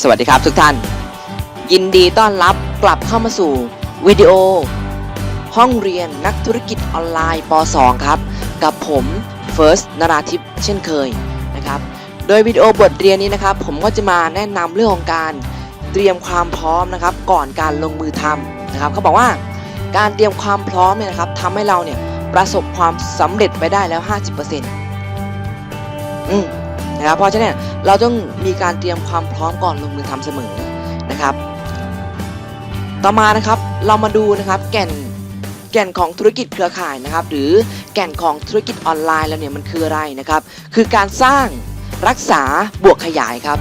สวัสดีครับทุกท่าน ยินดีต้อนรับกลับเข้ามาสู่วิดีโอ ห้องเรียนนักธุรกิจออนไลน์ป .2 ครับ กับผมเฟิร์สนราทิพย์เช่นเคยนะครับ โดยวิดีโอบทเรียนนี้นะครับ ผมก็จะมาแนะนำเรื่องของการเตรียมความพร้อมนะครับ ก่อนการลงมือทำนะครับเขาบอกว่าการเตรียมความพร้อมเนี่ยนะครับทำให้เราเนี่ยประสบความสำเร็จไปได้แล้ว 50%อืม นะครับเพราะฉะนั้นเราต้องมีการเตรียมความพร้อมก่อนลงมือทำเสมอนะครับ ต่อมานะครับเรามาดูนะครับแก่นแก่นของธุรกิจเครือข่ายนะครับ หรือแก่นของธุรกิจออนไลน์แล้วเนี่ยมันคืออะไรนะครับ คือการสร้างรักษาบวกขยายครับ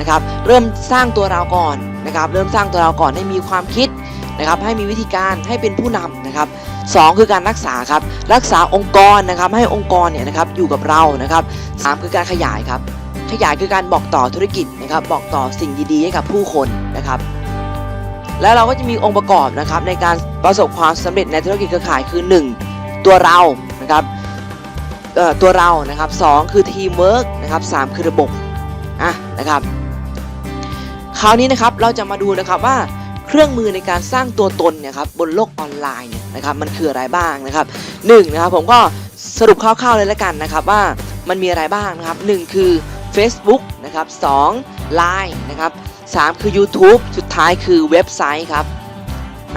นะครับ เริ่มสร้างตัวเราก่อนนะครับ เริ่มสร้างตัวเราก่อนให้มีความคิดนะครับ ให้มีวิธีการให้เป็นผู้นำนะครับ สองคือการรักษาครับรักษาองค์กรนะครับให้องค์กรเนี่ยนะครับอยู่กับเรานะครับสามคือการขยายครับขยายคือการบอกต่อธุรกิจนะครับบอกต่อสิ่งดีๆให้กับผู้คนนะครับแล้วเราก็จะมีองค์ประกอบนะครับในการประสบความสำเร็จในธุรกิจเครือข่ายคือ 1 ตัวเรานะครับตัวเรานะครับสองคือทีมเวิร์กนะครับสามคือระบบอะนะครับคราวนี้นะครับเราจะมาดูนะครับว่า เครื่องมือในการสร้างตัวตนเนี่ยครับบนโลกออนไลน์เนี่ยนะครับมันคืออะไรบ้างนะครับหนึ่งนะครับผมก็สรุปคร่าวๆเลยล้วกันนะครับว่ามันมีอะไรบ้างนะครับหนึ่งคือ Facebook นะครับสอง Line นะครับ3คือ YouTube สุดท้ายคือเว็บไซต์ครับ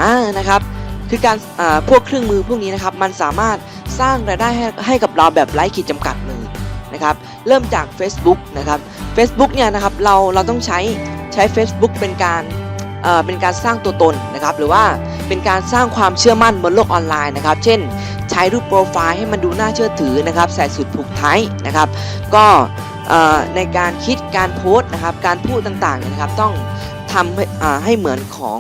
อ่านะครับคือการอ่าพวกเครื่องมือพวกนี้นะครับมันสามารถสร้างรายได้ให้ให้กับเราแบบไร้ขีดจำกัดเลยนะครับเริ่มจาก Facebook นะครับ Facebook เนี่ยนะครับเราเราต้องใช้ใช้ Facebook เป็นการ เป็นการสร้างตัวตนนะครับหรือว่าเป็นการสร้างความเชื่อมั่นบนโลกออนไลน์นะครับ เช่น ใช้รูปโปรไฟล์ให้มันดูน่าเชื่อถือนะครับใส่สูตรผูกไทยนะครับ ก็ในการคิดการโพสต์นะครับ การพูดต่างๆนะครับ ต้องทำให้อ่าให้เหมือนของ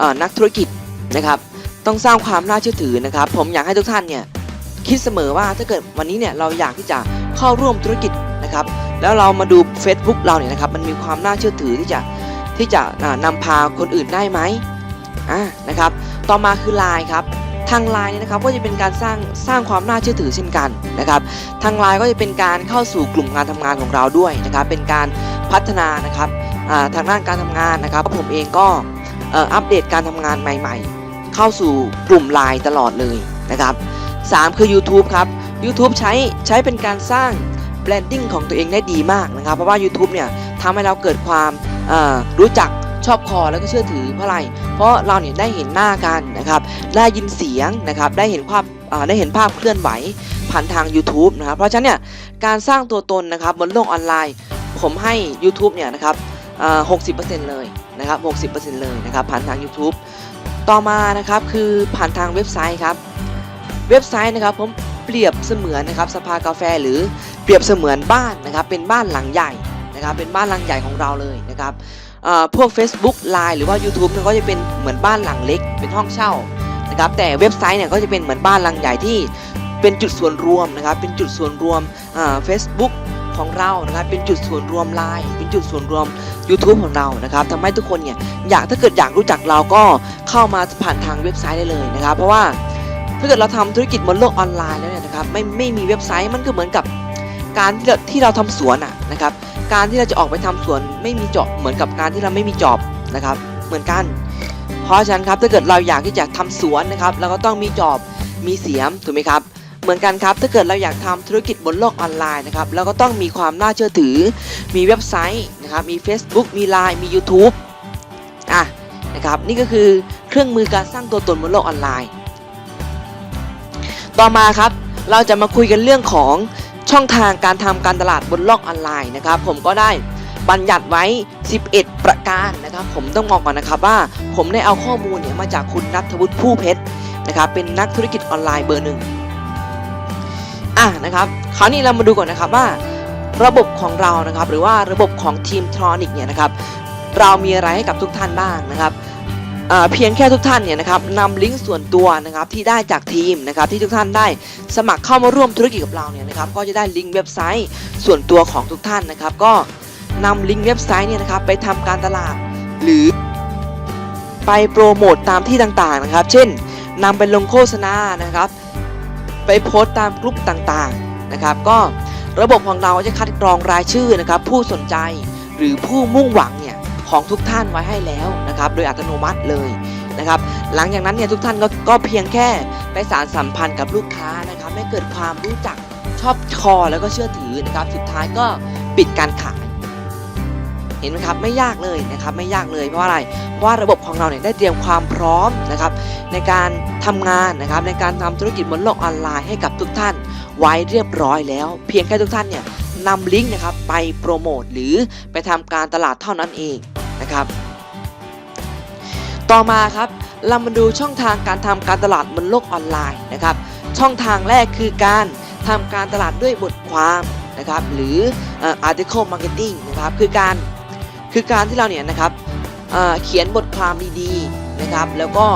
อนักธุรกิจนะครับ ต้องสร้างความน่าเชื่อถือนะครับ ผมอยากให้ทุกท่านเนี่ยคิดเสมอว่าถ้าเกิดวันนี้เนี่ยเราอยากที่จะเข้าร่วมธุรกิจนะครับ แล้วเรามาดู Facebook เราเนี่ยนะครับมันมีความน่าเชื่อถือที่จะ ที่จะนำพาคนอื่นได้ไหมอ่านะครับ ต่อมาคือ Line ครับทาง Line เนี่ยนะครับก็จะเป็นการสร้างสร้างความน่าเชื่อถือเช่นกันนะครับ ทางไลน์ก็จะเป็นการเข้าสู่กลุ่มงานทำงานของเราด้วยนะครับ เป็นการพัฒนานะครับทางด้านการทำงานนะครับผมเองก็อัปเดตการทำงานใหม่ ๆ เข้าสู่กลุ่มไลน์ตลอดเลยนะครับสามคือ YouTube ครับ YouTube ใช้ใช้เป็นการสร้างแบรนดิ้งของตัวเองได้ดีมากนะครับ เพราะว่า YouTube เนี่ยทำให้เราเกิดความ รู้จักชอบคอแล้วก็เชื่อถือเพราะอะไร เพราะเราเนี่ยได้เห็นหน้ากันนะครับ ได้ยินเสียงนะครับ ได้เห็นภาพได้เห็นภาพเคลื่อนไหวผ่านทาง YouTube นะครับ เพราะฉะนั้นเนี่ยการสร้างตัวตนนะครับบนโลกออนไลน์ ผมให้ YouTube เนี่ยนะครับหกสิบเปอ่า60%เลยนะครับ60%เลยนะครับผ่านทาง YouTube ต่อมานะครับคือผ่านทางเว็บไซต์ครับ เว็บไซต์นะครับผมเปรียบเสมือนนะครับสภากาแฟหรือเปรียบเสมือนบ้านนะครับเป็นบ้านหลังใหญ่ นะครับเป็นบ้านหลังใหญ่ของเราเลยนะครับพวก Facebook Line หรือว่า YouTube เนี่ยก็จะเป็นเหมือนบ้านหลังเล็ก เป็นห้องเช่านะครับแต่เว็บไซต์เนี่ยก็จะเป็นเหมือนบ้านหลังใหญ่ที่เป็นจุดส่วนรวมนะครับเป็นจุดส่วนรวมเฟซบุ๊กของเรานะครับเป็นจุดส่วนรวมไลน์เป็นจุดส่วนรวม YouTube ของเรานะครับทำให้ทุกคนเนี่ยอยากถ้าเกิดอยากรู้จักเราก็เข้ามาผ่านทางเว็บไซต์ได้เลยนะครับ เพราะว่าถ้าเกิดเราทำธุรกิจบนโลกออนไลน์แล้วเนี่ยนะครับไม่ไม่มีเว็บไซต์มันก็เหมือนกับการที่เราที่เราทำสวนอะนะครับ การที่เราจะออกไปทำสวนไม่มีจอบเหมือนกับการที่เราไม่มีจอบนะครับ เหมือนกัน เพราะฉะนั้นครับถ้าเกิดเราอยากที่จะทำสวนนะครับเราก็ต้องมีจอบมีเสียมถูกไหมครับ เหมือนกันครับถ้าเกิดเราอยากทำธุรกิจบนโลกออนไลน์นะครับเราก็ต้องมีความน่าเชื่อถือ มีเว็บไซต์นะครับมี Facebook มี Line มี YouTube อะนะครับนี่ก็คือเครื่องมือการสร้างตัวตนบนโลกออนไลน์ ต่อมาครับเราจะมาคุยกันเรื่องของ ช่องทางการทำการตลาดบนโลกออนไลน์นะครับ ผมก็ได้บัญญัติไว้ 11 ประการนะครับ ผมต้องบอกก่อนนะครับว่าผมได้เอาข้อมูลเนี่ยมาจากคุณนัทวุฒิผู้เพชรนะครับเป็นนักธุรกิจออนไลน์เบอร์หนึ่งอะนะครับคราวนี้เรามาดูก่อนนะครับว่า ระบบของเรานะครับ หรือว่าระบบของทีมทรอนิกเนี่ยนะครับ เรามีอะไรให้กับทุกท่านบ้างนะครับ เพียงแค่ทุกท่านเนี่ยนะครับนำลิงก์ส่วนตัวนะครับที่ได้จากทีมนะครับที่ทุกท่านได้สมัครเข้ามาร่วมธุรกิจกับเราเนี่ยนะครับก็จะได้ลิงก์เว็บไซต์ส่วนตัวของทุกท่านนะครับ ก็นำลิงก์เว็บไซต์เนี่ยนะครับไปทำการตลาด หรือ ไปโปรโมตตามที่ต่างๆนะครับ เช่นนำไปลงโฆษณานะครับ ไปโพสต์ตามกลุ่มต่างๆนะครับ ก็ระบบของเราจะคัดกรองรายชื่อนะครับ ผู้สนใจหรือผู้มุ่งหวังเนี่ย ของทุกท่านไว้ให้แล้วนะครับ โดยอัตโนมัติเลยนะครับ หลังจากนั้นเนี่ยทุกท่านก็ก็เพียงแค่ไปสารสัมพันธ์กับลูกค้านะครับ ให้เกิดความรู้จักชอบคอแล้วก็เชื่อถือนะครับ สุดท้ายก็ปิดการขาย เห็นไหมครับไม่ยากเลยนะครับ ไม่ยากเลยเพราะอะไรเพราะว่าระบบของเราเนี่ยได้เตรียมความพร้อมนะครับ ในการทำงานนะครับ ในการทำธุรกิจบนโลกออนไลน์ให้กับทุกท่าน ไว้เรียบร้อยแล้ว เพียงแค่ทุกท่านเนี่ย นำลิงก์นะครับไปโปรโมทหรือไปทำการตลาดเท่านั้นเองนะครับ ต่อมาครับเรามาดูช่องทางการทำการตลาดบนโลกออนไลน์นะครับ ช่องทางแรกคือการทำการตลาดด้วยบทความนะครับ หรือเอ่อ article marketing นะครับคือการคือการที่เราเนี่ยนะครับเอ่อเขียนบทความดีๆนะครับ แล้วก็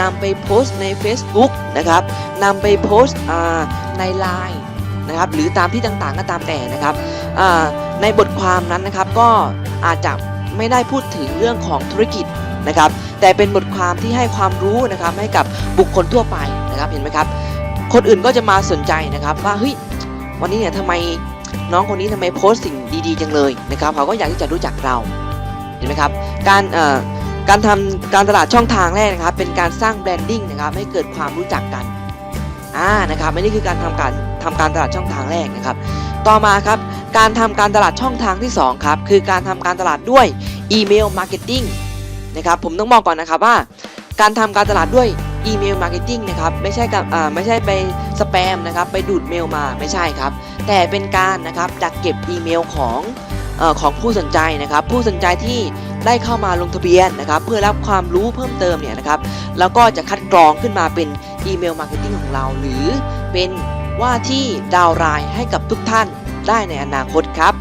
นำไปโพสต์ใน Facebook นะครับนำไปโพสต์อ่าใน Line นะครับหรือตามที่ต่างๆก็ตามแต่นะครับในบทความนั้นนะครับก็อาจจะไม่ได้พูดถึงเรื่องของธุรกิจนะครับแต่เป็นบทความที่ให้ความรู้นะครับให้กับบุคคลทั่วไปนะครับเห็นไหมครับคนอื่นก็จะมาสนใจนะครับว่าเฮ้ยวันนี้เนี่ยทำไมน้องคนนี้ทำไมโพสต์สิ่งดีๆจังเลยนะครับเขาก็อยากที่จะรู้จักเราเห็นไหมครับการการทำการตลาดช่องทางแรกนะครับเป็นการสร้างแบรนดิ้งนะครับให้เกิดความรู้จักกันอ่านะครับอันนี้คือการทำการ ทำการตลาดช่องทางแรกนะครับ ต่อมาครับการทำการตลาดช่องทางที่สองครับคือการทำการตลาดด้วยอีเมลมาร์เก็ตติ้งนะครับผมต้องบอกก่อนนะครับว่า การทำการตลาดด้วยอีเมลมาร์เก็ตติ้งนะครับไม่ใช่กับไม่ใช่ไปสแปมนะครับไปดูดเมลมาไม่ใช่ครับ แต่เป็นการนะครับดักเก็บอีเมลของอของผู้สนใจนะครับ ผู้สนใจที่ได้เข้ามาลงทะเบียนนะครับ เพื่อรับความรู้เพิ่มเติมเนี่ยนะครับ แล้วก็จะคัดกรองขึ้นมาเป็นอีเมลมาร์เก็ตติ้งของเรา หรือเป็น ว่าที่ดาวน์ไลน์ให้กับทุกท่านได้ในอนาคตครับ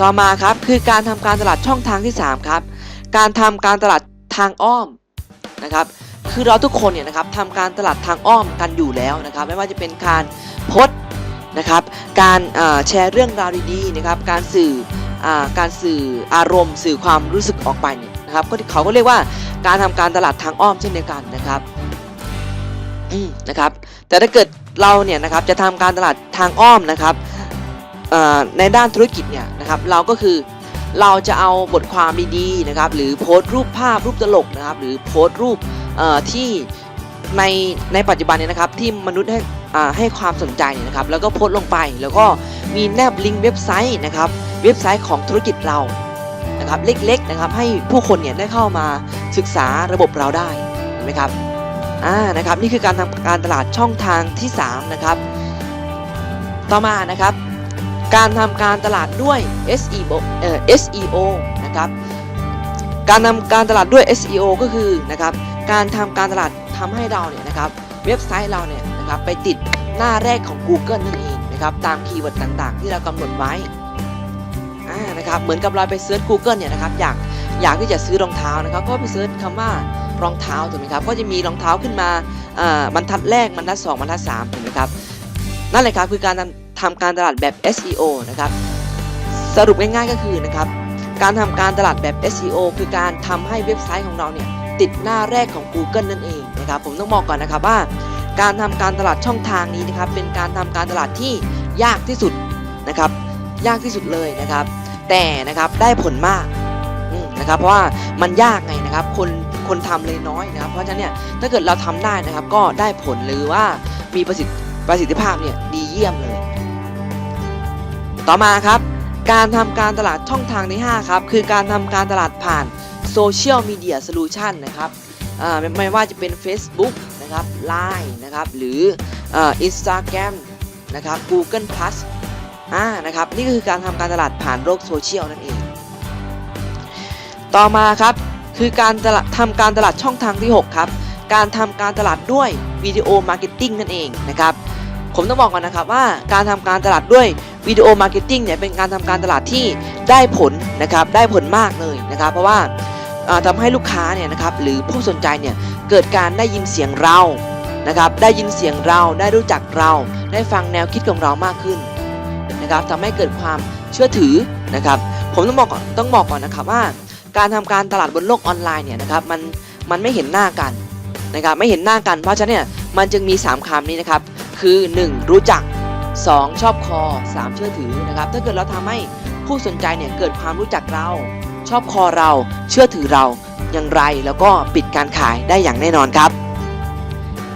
ต่อมาครับคือการทำการตลาดช่องทางที่ 3 ครับ การทำการตลาดทางอ้อมนะครับคือเราทุกคนเนี่ยนะครับทำการตลาดทางอ้อมกันอยู่แล้วนะครับ ไม่ว่าจะเป็นการโพสนะครับ การแชร์เรื่องราวดีๆนะครับ การสื่ออการสื่ออารมณ์ สื่อความรู้สึกออกไปเนี่ยนะครับก็เขาก็เรียกว่าการทำการตลาดทางอ้อมเช่นเดียวกันนะครับนะครับ แต่ถ้าเกิด เราเนี่ยนะครับจะทำการตลาดทางอ้อมนะครับในด้านธุรกิจเนี่ยนะครับเราก็คือเราจะเอาบทความดีๆนะครับหรือโพสต์รูปภาพรูปตลกนะครับหรือโพสต์รูปที่ในในปัจจุบันเนี่ยนะครับที่มนุษย์ให้ให้ความสนใจเนี่ยนะครับแล้วก็โพสต์ลงไปแล้วก็มีแนบลิงก์เว็บไซต์นะครับเว็บไซต์ของธุรกิจเรานะครับเล็กๆนะครับให้ผู้คนเนี่ยได้เข้ามาศึกษาระบบเราได้เห็นไหมครับ อ่านะครับนี่คือการทำการตลาดช่องทางที่ 3 นะครับ ต่อมานะครับ การทำการตลาดด้วย SEO เอ่อ SEO นะครับการทำการตลาดด้วย SEO ก็คือนะครับการทำการตลาดทำให้เราเนี่ยนะครับเว็บไซต์เราเนี่ยนะครับไปติดหน้าแรกของ Google นั่นเองนะครับตามคีย์เวิร์ดต่างๆ ที่เรากำหนดไว้อ่านะครับเหมือนกับเราไปเซิร์ช Google เนี่ยนะครับอยากอยากที่จะซื้อรองเท้านะครับก็ไปเซิร์ชคำว่า รองเท้าถูกไหมครับก็จะมีรองเท้าขึ้นมาบรรทัดแรกบรรทัดสองบรรทัดสามถูกไหมครับนั่นแหละครับคือการทำการตลาดแบบ SEO นะครับสรุปง่ายๆก็คือนะครับการทำการตลาดแบบ SEO คือการทำให้เว็บไซต์ของเราเนี่ยติดหน้าแรกของ Google นั่นเองนะครับผมต้องบอกก่อนนะครับว่า การทำการตลาดช่องทางนี้นะครับเป็นการทำการตลาดที่ยากที่สุดนะครับยากที่สุดเลยนะครับ แต่นะครับได้ผลมากนะครับเพราะว่ามันยากไงนะครับ คน คนทำเลยน้อยนะครับเพราะฉะนั้นเนี่ยถ้าเกิดเราทำได้นะครับ ก็ได้ผลหรือว่ามีประสิทธิประสิทธิภาพเนี่ยดีเยี่ยมเลย ต่อมาครับ การทำการตลาดช่องทางที่ 5 ครับ คือการทำการตลาดผ่านโซเชียลมีเดียโซลูชันนะครับไม่ไม่ว่าจะเป็น Facebook นะครับ Line นะครับ หรืออินสตาแกรมนะครับ Google Plus อ่านะครับ นี่ก็คือการทำการตลาดผ่านโลกโซเชียลนั่นเอง ต่อมาครับ คือการตลาดทำการตลาดช่องทางที่ 6 ครับ การทำการตลาดด้วยวิดีโอมาร์เก็ตติ้งนั่นเองนะครับผมต้องบอกก่อนนะครับว่าการทำการตลาดด้วยวิดีโอมาร์เก็ตติ้งเนี่ยเป็นการทำการตลาดที่ได้ผลนะครับได้ผลมากเลยนะครับเพราะว่าเอ่อทำให้ลูกค้าเนี่ยนะครับหรือผู้สนใจเนี่ยเกิดการได้ยินเสียงเรานะครับได้ยินเสียงเราได้รู้จักเรา ได้ฟังแนวคิดของเรามากขึ้นนะครับทำให้เกิดความเชื่อถือนะครับผมต้องบอกก่อนต้องบอกก่อนนะครับว่า การทำการตลาดบนโลกออนไลน์เนี่ยนะครับมันมันไม่เห็นหน้ากันนะครับไม่เห็นหน้ากันเพราะฉะนั้นเนี่ยมันจึงมี 3คำนี้นะครับคือ 1. รู้จัก 2. ชอบคอ 3. เชื่อถือนะครับถ้าเกิดเราทำให้ผู้สนใจเนี่ยเกิดความรู้จักเรา ชอบคอเราเชื่อถือเราอย่างไรแล้วก็ปิดการขายได้อย่างแน่นอนครับ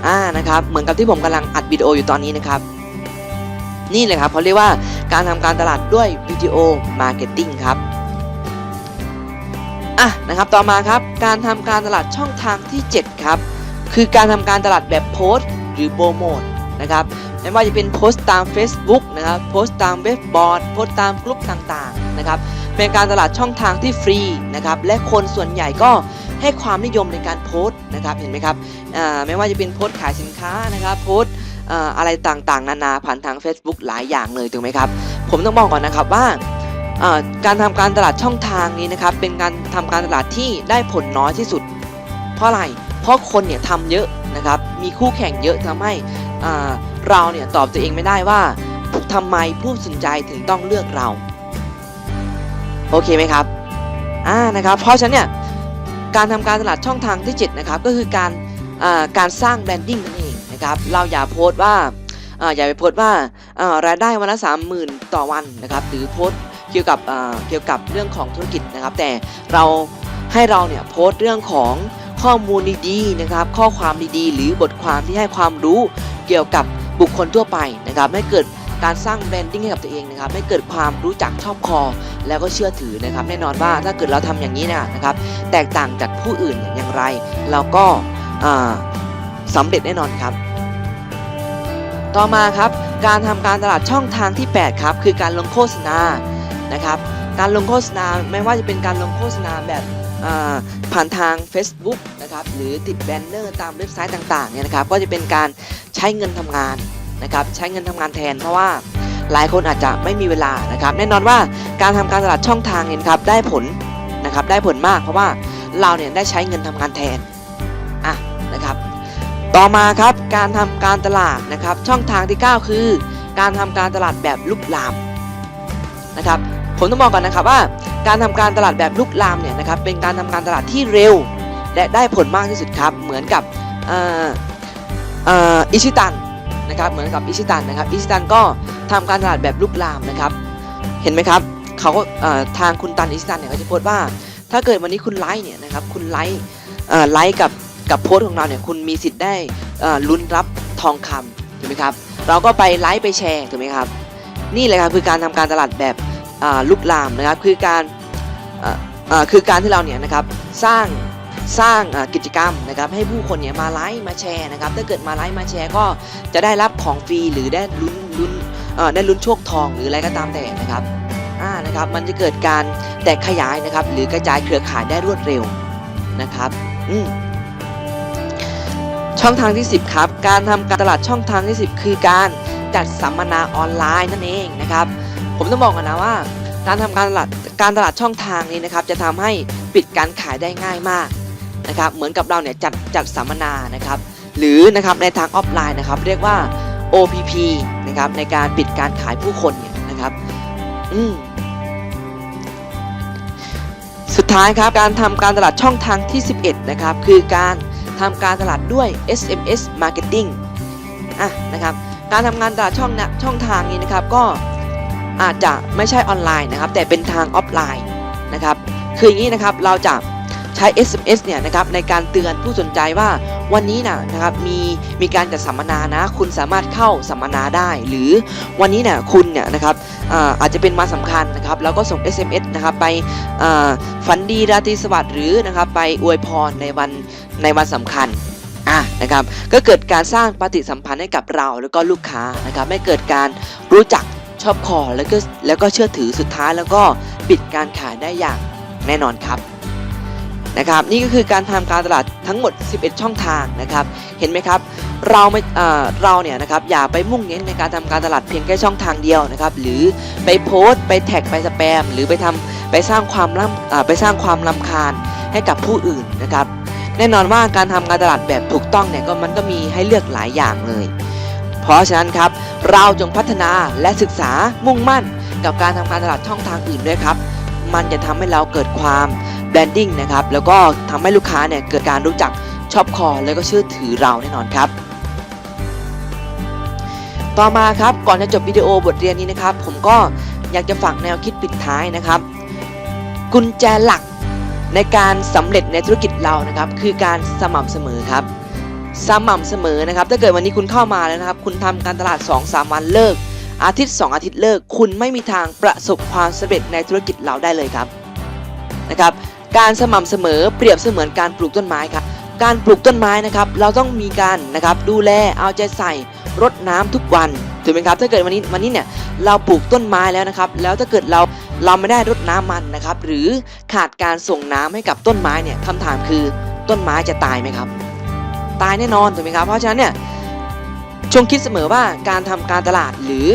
อ่านะครับเหมือนกับที่ผมกำลังอัดวิดีโออยู่ตอนนี้นะครับ นี่เลยครับเขาเรียกว่าการทำการตลาดด้วยวิดีโอมาร์เก็ตติ้งครับ อะนะครับต่อมาครับการทำการตลาดช่องทางที่ 7 ครับ คือการทำการตลาดแบบโพสต์หรือโปรโมทนะครับไม่ว่าจะเป็นโพสต์ตาม Facebook นะครับโพสต์ตามเว็บบอร์ดโพสต์ตามกลุ่มต่างๆนะครับเป็นการตลาดช่องทางที่ฟรีนะครับและคนส่วนใหญ่ก็ให้ความนิยมในการโพสต์นะครับเห็นไหมครับไม่ว่าจะเป็นโพสต์ขายสินค้านะครับโพสต์อะไรต่างๆ นานาผ่านทาง Facebook หลายอย่างเลยถูกไหมครับผมต้องบอกก่อนนะครับว่า การทำการตลาดช่องทางนี้นะครับเป็นการทำการตลาดที่ได้ผลน้อยที่สุด เพราะอะไร เพราะคนเนี่ยทำเยอะนะครับ มีคู่แข่งเยอะทำให้เราเนี่ยตอบตัวเองไม่ได้ว่าทำไมผู้สนใจถึงต้องเลือกเรา โอเคไหมครับอ่านะครับ เพราะฉะนั้นเนี่ยการทำการตลาดช่องทางที่ 7 นะครับ ก็คือการการสร้างแบรนดิ้งนั่นเองนะครับเราอย่าโพสต์ว่าอย่าไปโพสต์ว่ารายได้วันละ30,000ต่อวันนะครับหรือโพสต์ เกี่ยวกับเกี่ยวกับเรื่องของธุรกิจนะครับ แต่เราให้เราเนี่ยโพสต์เรื่องของข้อมูลดีๆนะครับ ข้อความดีๆ หรือบทความที่ให้ความรู้เกี่ยวกับบุคคลทั่วไปนะครับไม่เกิดการสร้างแบรนดิ้งให้กับตัวเองนะครับไม่เกิดความรู้จักชอบคอ แล้วก็เชื่อถือนะครับ แน่นอนว่าถ้าเกิดเราทำอย่างนี้นะนะครับ แตกต่างจากผู้อื่นอย่างไร เราก็อ่าสำเร็จแน่นอนครับ ต่อมาครับ การทำการตลาดช่องทางที่ 8 ครับ คือการลงโฆษณา นะครับ การลงโฆษณาไม่ว่าจะเป็นการลงโฆษณาแบบผ่านทาง Facebook นะครับหรือติดแบนเนอร์ตามเว็บไซต์ต่างๆเนี่ยนะครับก็จะเป็นการใช้เงินทำงานนะครับใช้เงินทำงานแทนเพราะว่าหลายคนอาจจะไม่มีเวลานะครับ แน่นอนว่าการทำการตลาดช่องทางเนี่ยนะครับได้ผลนะครับได้ผลมากเพราะว่าเราเนี่ยได้ใช้เงินทำงานแทนอะนะครับต่อมาครับการทำการตลาดนะครับช่องทางที่ 9 คือ การทำการตลาดแบบลุกลาม นะครับผมต้องบอกก่อนนะครับว่าการทำการตลาดแบบลุกลามเนี่ยนะครับเป็นการทำการตลาดที่เร็ว และได้ผลมากที่สุดครับ เหมือนกับอิชิตันนะครับเหมือนกับอิชิตันนะครับอิชิตันก็ทำการตลาดแบบลุกลามนะครับ เห็นไหมครับเขาก็ทางคุณตันอิชิตันเนี่ยเขาจะโพสต์ว่า ถ้าเกิดวันนี้คุณไลค์เนี่ยนะครับคุณไลค์ไลค์กับกับโพสต์ของเราเนี่ยคุณมีสิทธิ์ได้ลุ้นรับทองคำถูกไหมครับเราก็ไปไลค์ไปแชร์ถูกไหมครับ นี่เลยครับคือการทำการตลาดแบบลุกลามนะครับคือการคือการที่เราเนี่ยนะครับสร้างสร้างกิจกรรมนะครับให้ผู้คนเนี่ยมาไลค์มาแชร์นะครับถ้าเกิดมาไลค์มาแชร์ก็จะได้รับของฟรีหรือได้ลุ้นลุ้นได้ลุ้นโชคทองหรืออะไรก็ตามแต่นะครับอ่านะครับมันจะเกิดการแตกขยายนะครับหรือกระจายเครือข่ายได้รวดเร็วนะครับอืมช่องทางที่ 10 ครับ การทำการตลาดช่องทางที่ 10 คือการ จัดสัมมนาออนไลน์นั่นเองนะครับ ผมต้องบอกกันนะว่า การทำการตลาดการตลาดช่องทางนี้นะครับ จะทำให้ปิดการขายได้ง่ายมากนะครับ เหมือนกับเราเนี่ยจัดจัดสัมมนานะครับ หรือนะครับในทางออฟไลน์นะครับ เรียกว่า OPP นะครับในการปิดการขายผู้คนเนี่ยนะครับ อืมสุดท้ายครับการทำการตลาดช่องทางที่ 11 นะครับ คือการทำการตลาดด้วย SMS Marketing อะนะครับ การทำงานตลาดช่องนะช่องทางนี้นะครับก็อาจจะไม่ใช่ออนไลน์นะครับ แต่เป็นทางออฟไลน์นะครับคืออย่างนี้นะครับเราจะใช้ SMS เนี่ยนะครับในการเตือนผู้สนใจว่าวันนี้นะนะครับมีมีการจัดสัมมนานะ คุณสามารถเข้าสัมมนาได้ หรือวันนี้เนี่ยคุณเนี่ยนะครับอาอาจจะเป็นมาสำคัญนะครับแล้วก็ส่ง SMS นะครับไปฝันดีราตรีสวัสดิ์หรือนะครับไปอวยพรในวันในวันสำคัญ อะนะครับก็เกิดการสร้างปฏิสัมพันธ์ให้กับเราแล้วก็ลูกค้านะครับไม่เกิดการรู้จักชอบคอแล้วก็แล้วก็เชื่อถือสุดท้ายแล้วก็ปิดการขายได้อย่างแน่นอนครับนะครับนี่ก็คือการทำการตลาดทั้งหมด 11 ช่องทางนะครับเห็นไหมครับเราไม่เอ่อเราเนี่ยนะครับอย่าไปมุ่งเน้นในการทำการตลาดเพียงแค่ช่องทางเดียวนะครับหรือไปโพสต์ไปแท็กไปสแปม หรือไปทำไปสร้างความลำเอ่อไปสร้างความลำคาญให้กับผู้อื่นนะครับ แน่นอนว่าการทำการตลาดแบบถูกต้องเนี่ยก็มันก็มีให้เลือกหลายอย่างเลย เพราะฉะนั้นครับเราจงพัฒนาและศึกษามุ่งมั่น กับการทำการตลาดช่องทางอื่นด้วยครับ มันจะทำให้เราเกิดความแบรนดิ้งนะครับแล้วก็ทำให้ลูกค้าเนี่ยเกิดการรู้จักชอบคอแล้วก็เชื่อถือเราแน่นอนครับ ต่อมาครับก่อนจะจบวิดีโอบทเรียนนี้นะครับ ผมก็อยากจะฝากแนวคิดปิดท้ายนะครับ กุญแจหลัก ในการสำเร็จในธุรกิจเรานะครับ คือการสม่ำเสมอครับ สม่ำเสมอนะครับ ถ้าเกิดวันนี้คุณเข้ามาแล้วนะครับ คุณทำการตลาด 2-3 วันเลิก อาทิตย์ 2 อาทิตย์เลิก คุณไม่มีทางประสบความสำเร็จในธุรกิจเราได้เลยครับนะครับ การสม่ำเสมอเปรียบเสมือนการปลูกต้นไม้ครับการปลูกต้นไม้นะครับ เราต้องมีการนะครับดูแลเอาใจใส่รดน้ำทุกวันถูกไหมครับถ้าเกิดวันนี้วันนี้เนี่ยเราปลูกต้นไม้แล้วนะครับ แล้วถ้าเกิดเรา เราไม่ได้รดน้ำมันนะครับ หรือขาดการส่งน้ำให้กับต้นไม้เนี่ยคำถามคือต้นไม้จะตายไหมครับ ตายแน่นอนถูกไหมครับ เพราะฉะนั้นเนี่ยจงคิดเสมอว่าการทำการตลาดหรือ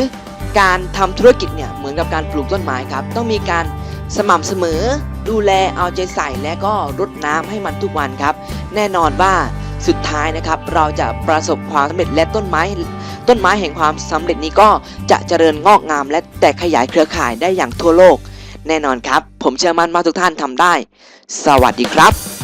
การทำธุรกิจเนี่ยเหมือนกับการปลูกต้นไม้ครับ ต้องมีการสม่ำเสมอดูแลเอาใจใส่และก็รดน้ำให้มันทุกวันครับ แน่นอนว่า สุดท้ายนะครับเราจะประสบความสำเร็จและต้นไม้ ต้นไม้แห่งความสำเร็จนี้ก็จะเจริญงอกงาม และแตกขยายเครือข่ายได้อย่างทั่วโลก แน่นอนครับ ผมเชื่อมั่นว่าทุกท่านทำได้ สวัสดีครับ